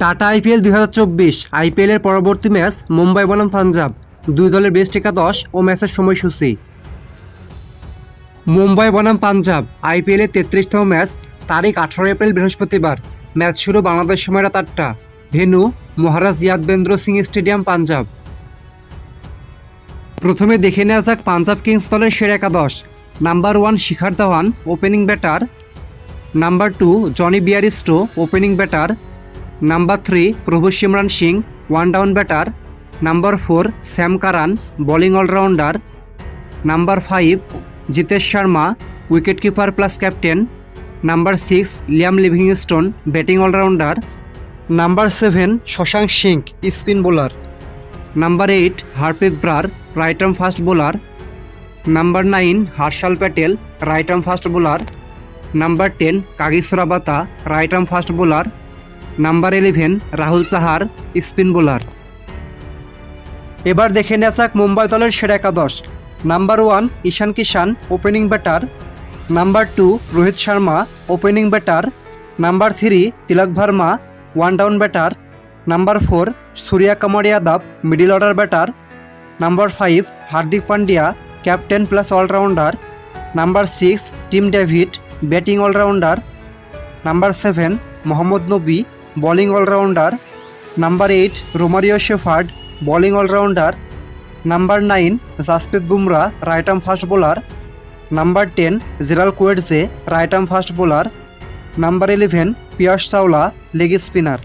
Tata IPL দুই হাজার চব্বিশ আইপিএলের পরবর্তী ম্যাচ মুম্বাই বনাম পাঞ্জাব। দুই দলের বেস্ট একাদশ ও ম্যাচের সময়সূচি। মুম্বাই বনাম পাঞ্জাব আইপিএলের তেত্রিশতম ম্যাচ, তারিখ আঠারো এপ্রিল বৃহস্পতিবার। ম্যাচ শুরু বাংলাদেশ সময় রাত আটটা। Venue, Maharaj Yadavendra Singh stadium, Punjab. প্রথমে দেখে নেওয়া যাক পাঞ্জাব কিংস দলের সেরা একাদশ। Number one Shikhar Dhawan opening batter. Number two, Jonny Bairstow, opening batter. Number three, Prabhsimran Singh, one down batter. Number four Sam Curran, bowling allrounder. Number five, Jitesh Sharma wicket keeper plus captain. Number six, Liam Livingstone, batting allrounder. Number seven, Shashank Singh, spin bowler. Number eight, Harpreet Brar, right arm fast bowler. Number nine, Harshal Patel, right arm fast bowler. Number ten Kagiso Rabada right arm fast bowler. Number eleven, Rahul Chahar spin bowler. এবার দেখে নেওয়া যাক মুম্বাই দলের সেরা একাদশ। Number one, Ishan Kishan opening batter. Number two, Rohit Sharma, opening batter. Number three, Tilak Varma, one down batter. Number four, Surya Kumar Yadav, middle order batter. Number five, Hardik Pandya, captain plus allrounder. Number six, Tim David, batting allrounder. Number seven, Mohammad Nabi bowling allrounder number eight Romario Shepherd bowling allrounder number nine Jasprit Bumrah right arm fast bowler number ten Gerald Coetzee right arm fast bowler number eleven Piyush Chawla leg spinner